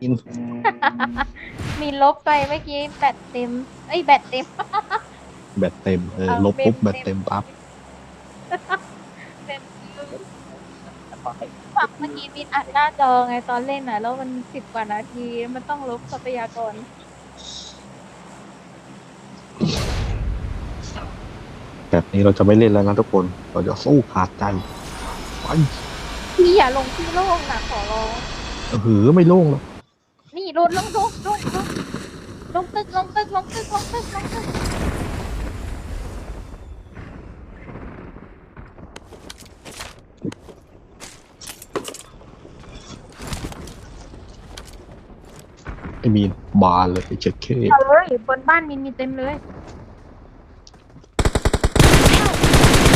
อินมีลบไปเมื่อกี้แบตเต็มเอ้ยแบตเต็ม แบตเต็มเออเอาลบปุ๊บเต็มแบตเต็มปั๊บเต็มฝักเมื่อกี้มินอัดหน้าจอไงตอนเล่นอะ แล้วมันสิบกว่านาทีมันต้องลบทรัพยากรแบบนี้เราจะไม่เล่นแล้วนะทุกคน เราจะสู้ขาดใจไปพี่อย่าลงที่โล่งนะขอร้องเออหือไม่โล่งแล้ว นี่ลงลงลงลงลงลงตึกลงตึกลงตึกลงตึกลงตึกไอ้มีนบานเลยไอ้เจ็ดเคเอาเลยบนบ้านมินมีเต็มเลย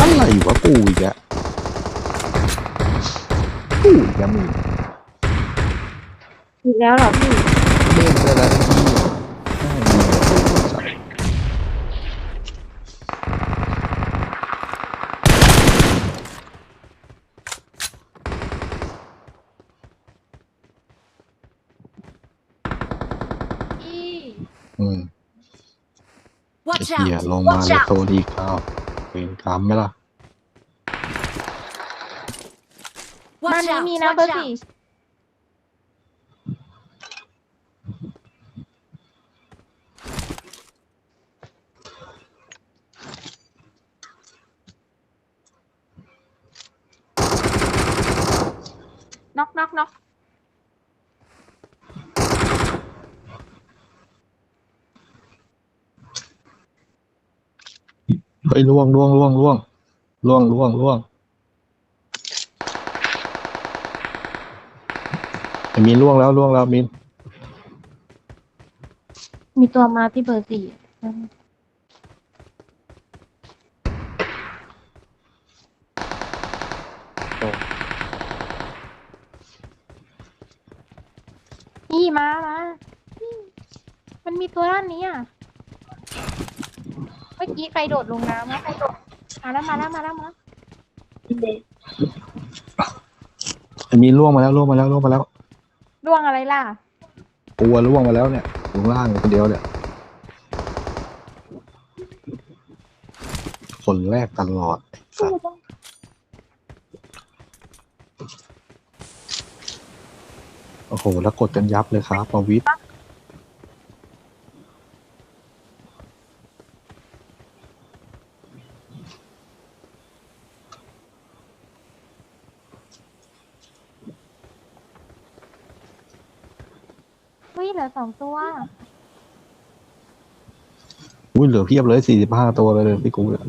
อะไรวะกูอีกอะกูอีกอะมีน อีกแล้วเหรอพี่เล่นไปแล้วไอ้เหี้ยแม่งมีแต่กูสัตว์พี่อืมไอ้ Watch เหี้ย out! ลงมา Watch เลย out! โตดีข้าวเป็นกรรมไหมล่ะ บ้าน Watch นี้ out! มีนะ Watch เบอร์สี่ out! น็อกน็อกน็อก เฮ้ยล่วงล่วงล่วงล่วงล่วงล่วงล่วงไอ้มีนล่วงแล้วล่วงแล้วมีนมีตัวมาที่เบอร์สี่นี่มามานี่มันมีตัวด้านนี้อะเมื่อกี้ใครโดดลงน้ำวะใครโดดมาแล้วมาแล้วมาแล้วมาแล้วไอ้มีนล่วงมาแล้วล่วงมาแล้วล่วงมาแล้วล่วงอะไรล่ะปัวล่วงมาแล้วเนี่ยอยู่ข้างล่างคนเดียวเนี่ยคนแรกตลอดไอ้สัตว์โอ้โหแล้วกดกันยับเลยครับประวิทย์ เฮ้ยเหลื อสองตัวอุ้ยเหลือเพียบเลยสี่สิบห้าตัวเลยเลยพี่กูเนี่ย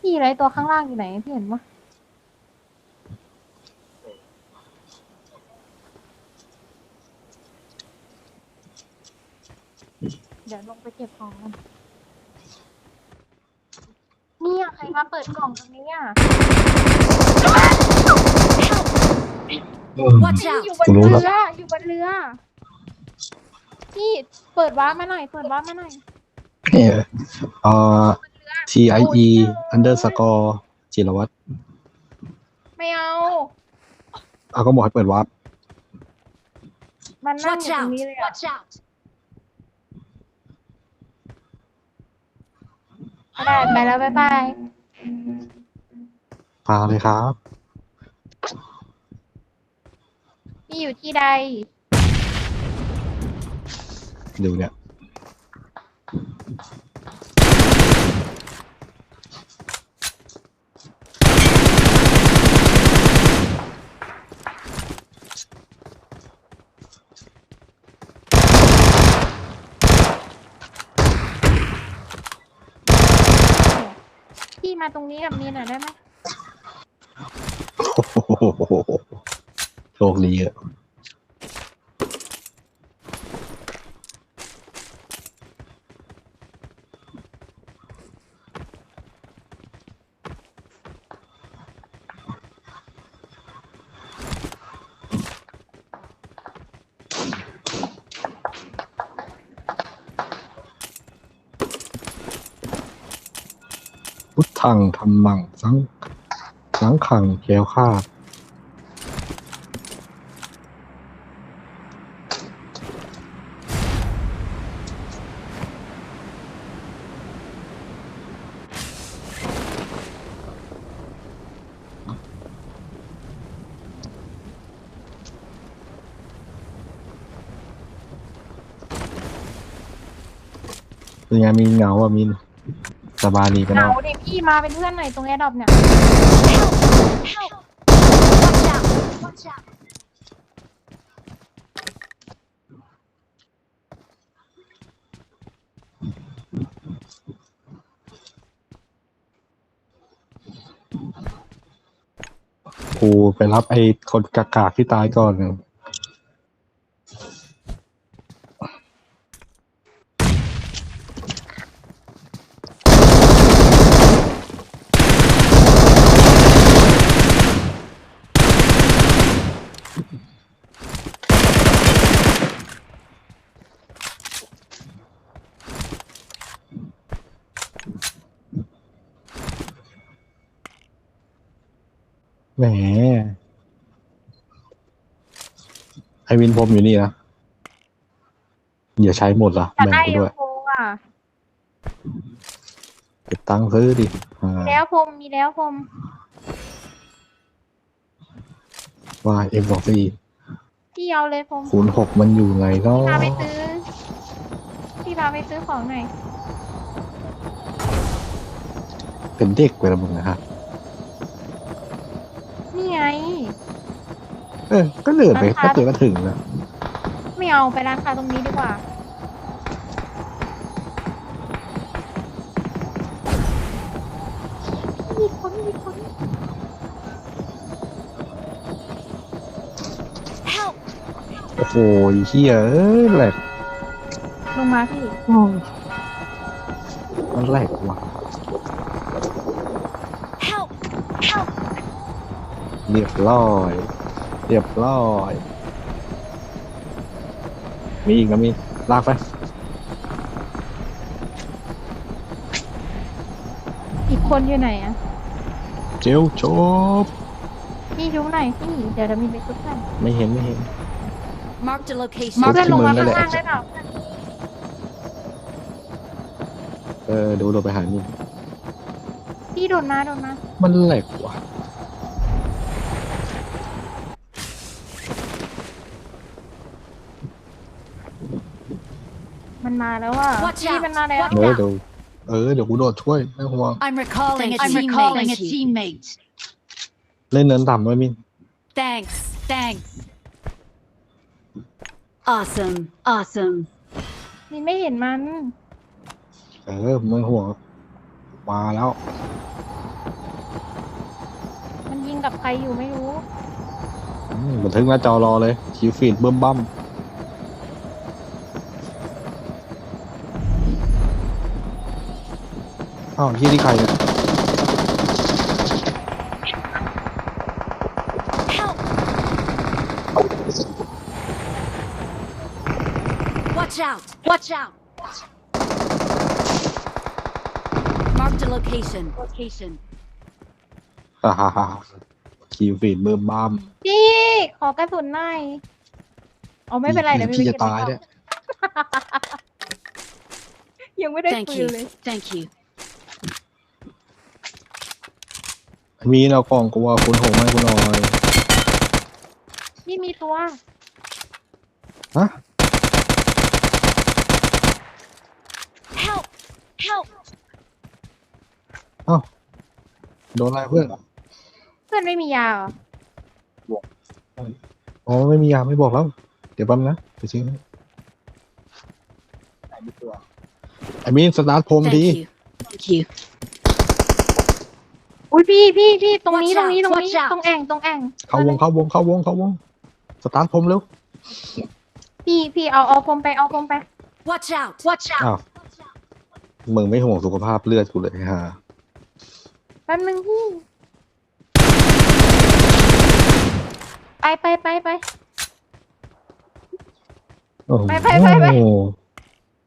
พี่อะไรตัวข้างล่างอยู่ไหนพี่เห็นปะเดี๋ยวลงไปเก็บของกันเนี่ยใครมาเปิดกล่องตรงนี้อะ Watch พี่ out! อยู่บนเรืออยู่บนเรือ พี่เปิดว้าร์ปมาหน่อย เปิดว้าร์ปมาหน่อยเนี่ยเอ่อบนเรือ T I E underscore จิรวัตรไม่เอา เอาก็บอกให้เปิดวาร์ปมันนั่งอ Watch ยู่ตรง out! นี้เลยอะ Watch out! ก็ได้ไปแล้วบ๊ายบาย พาเลยครับ พี่อยู่ที่ใด ดูเนี่ย พี่มาตรงนี้กับมีนหน่อยได้ไหม โอ้โห โชคดีอะพุทธังธรรมังสังสังขังแก้วคลา เป็นไงมีเหงาอะมินสบายดีกันเหเนาะงาดิพี่มาเป็นเพื่อนหน่อยตรงแอร์ดรอปเนี่ย Help! Watch out! Watch out! กูไปรับไอ้คนกากากๆที่ตายก่อนหนึ่ง แหมไอวินพรมอยู่นี่นะอย่าใช้หมดละจะแบ่งได้กูยูด้วยโฟอะ เก็บตังค์ซื้อดิอ่ามีแล้วผมมีแล้วผมว่าเอ็มสองสี่พี่เอาเลยผมคูณหกมันอยู่ไงเนาะพาไปซื้อ พี่พาไปซื้อของหน่อยเป็นเด็กไปแล้วมึงนะฮะ นี่ไง เออ ก็เดินไปร้านค้าแค่เดียวก็ถึงแล้วไม่เอาไปร้านค้าตรงนี้ดีกว่า มีคนมีคน Help! โอ้โหเฮียเอ้ยแหลกลงมาพี่มันแหลกว่ะ Help! Help! เรียบร้อย เรียบร้อย มีอีกนะมี ลากไป อีกคนอยู่ไหนอะเจลจบ พี่ยุ้หน่อยพี่เดี๋ยวเรามีไปชุดกันไม่เห็นไม่เห็น Marked a location. มาเพื่อนลงมาที่มึข้างงนั่นแหละล่างได้เปล่าเออเดูเราไปหานี่พี่โดนมาโดนมา มันแหลกว่ะ มันมาแล้วอะ Watch พี่ out มันมาแล้วเออเดี๋ยวเออเดี๋ยวกูโดดช่วยไม่ห่วง I'm recalling a I'm teammate. recalling a teammate. เล่นเนินต่ำไว้มิน Thanks. Thanks. Awesome. Awesome. นี่ไม่เห็นมัน เออไม่ห่วงมาแล้วมันยิงกับใครอยู่ไม่รู้ อืมบันทึกหน้าจอรอเลยคิวฟีดเบิ่มบั้ม อ้าวที่ที่ใครเนี่ย Help! Watch out! Watch out! Marked a location. Location. ฮ่าฮ่าฮ่าคิวฟีดเบิ่มบั้มพี่ขอกระสุนหน่อยเอาไม่เป็นไรเดี๋ยวพี่ไปจะเก็บตายในกล่เนี่อยงยังไม่ได้ Thank ปืน you. เลย Thank you. มีเอากล่องกูว่าคุณหงให้คุณหน่อยนี่มีตัว ฮะ Help! Help! โดนอะไรเพื่อนเพื่อนไม่มียาเหรออ๋อไม่มียาไม่บอกแล้ว เดี๋ยวแป๊บนะไปซื้อให้ไอ้มีนสตาร์ทพรม Thank ดี you. Thank you. อุ้ยพี่พี่พี่ตรงนี้ Watch ตรงนี้ out, ตรงนี้ watch out ตรงแอ่งตรงแอ่งเข้าวงเข้าวงเข้าวงเข้าวงสตาร์ทพรมเร็วพี่พี่เอาเอาผมไปเอาผมไป Watch out! Watch out! อ้าวมึงไม่ห่วงสุขภาพเลือดกูเลยฮะแป๊บนึงพี่ไปไปไปไป โอ้โหไปไปไปไป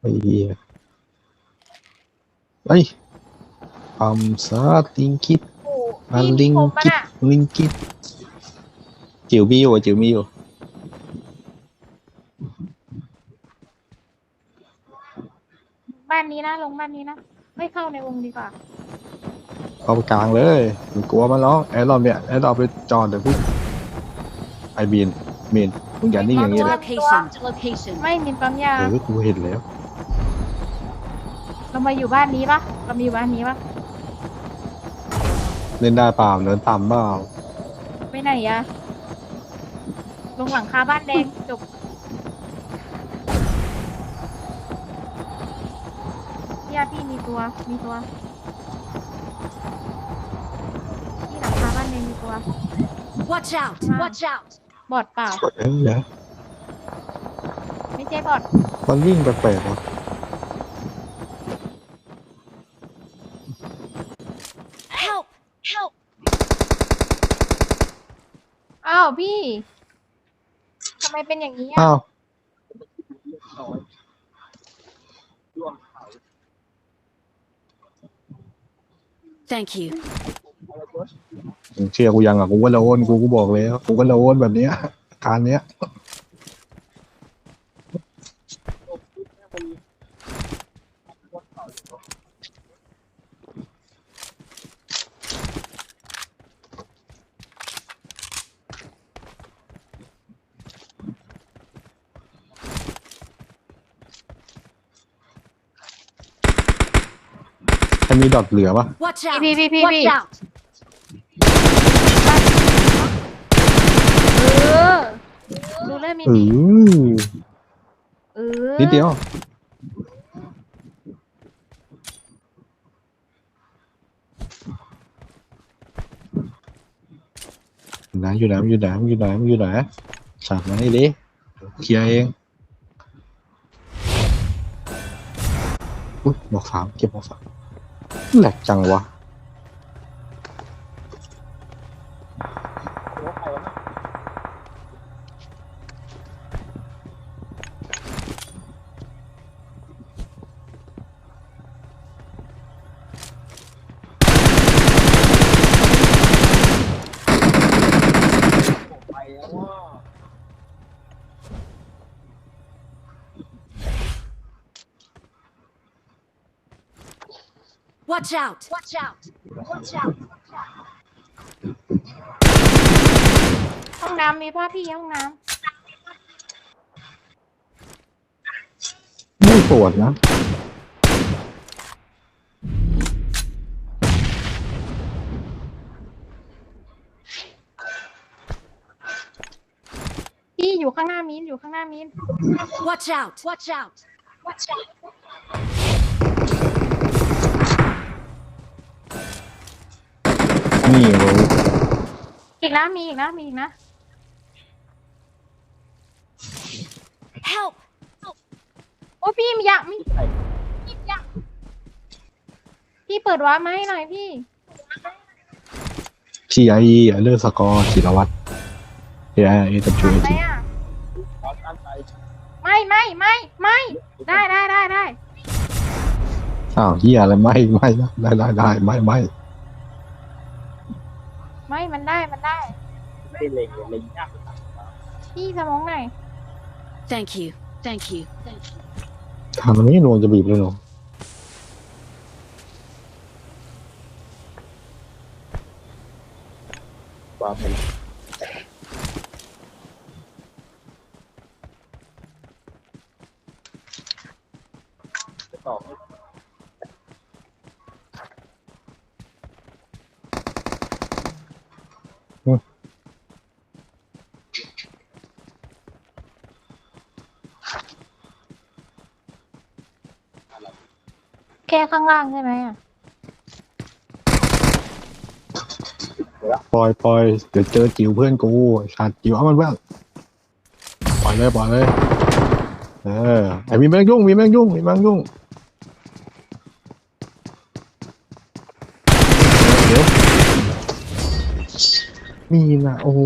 ไอ้เหี้ยเฮ้ยอัมซาติงคิด โอ้อันพี่ลิมีงผมปะกิดน่ะ ลิงกิดจิ๋วมีอยู่อะจิ๋วมีอยู่ บ้านนี้นะ ลงบ้านนี้นะ ไม่เข้าในวงดีกว่า เข้าไปกลางเลยมึงกลัวมันหรอกแอร์รอบเนี่ยแอร์รอบไปจอดเดี๋ยวพี่ไอบีนบีนมึงอย่านิ่งอย่างนี้ Marked เล a ย location. Location. ไม่มีปั๊มยา เออกูเห็นแล้ว เรามาอยู่บ้านนี้ปะเรามาอยู่บ้านนี้ปะ เล่นได้เปล่าเดินต่ำเปล่าไปไหนอะลงหลังคาบ้านแดงจบพี่อาพี่มีตัว มีตัวที่หลังคาบ้านแดงมีตัว Watch out! Wow. Watch out! บอดเปล่า เอ้ยเดี๋ยวไม่ใช่บอด มันวิ่งแปลกๆวะ Help! Help! อ้าวพี่ทำไมเป็นอย่างนี้อะอ้าว Thank you. มึงเชื่อกูยังอะกูก็โดนกูก็บอกแล้วกูก็โดนแบบเนี้ยการเนี้ย ใครมีดอทเหลือปะ Watch out! พี่พี่พี่ Watch พี่ out! เออ ดูเรื่องมีเอดีอเออนิดเดียว อยู่ไหนอยู่ไหนอยู่ไหนอยู่ไหนอยู่ไหนสั่งมาให้ดิเคลียร์เองอุ้ยบอกสามเก็บบอกสาม แหลกจังวะ Watch out! Watch out! Watch out! ห้องน้ำมีผ้าพี่ห้องน้ไม่ปวดนะำพี่อยู่ข้างหน้ามิ้นอยู่ข้างหน้ามิ้น Watch out! Watch out! Watch out! นี่รู้อีกนะมีอีกนะมีอีกนะ Help! โอ้พี่มีอยากมีพี่อยากพี่เปิดวาร์ปมาให้หน่อยพี่ทีไอเลือกสกอร์ศิรวัตรเอไอเอตับจูทำเอไหมทีอะ ไม่ไม่ไม่ไม่ได้ได้ได้ได้อ้าวเฮียอะไรไม่ไม่ได้ได้ได้ไม่ไม่ไม่มันได้มันได้ ไม่ได้เล็งเล็งยากพี่สมองหน่อย Thank you. Thank you. Thank you. ทำมันไม่นวลจะบีบเลยเหรอความเป็น แค่ข้างล่างใช่ไหมอะปล่อยปล่อยเดี๋ยวเจอจิ๋วเพื่อนกูไอ้ขาดจิ๋วเอามันเพื่อนปล่อยเลยปล่อยเลยเออไอ้มีแมงยุ่งมีแมงยุ่งมีแมงยุ่งเดี๋ยวมีนะโอ้โห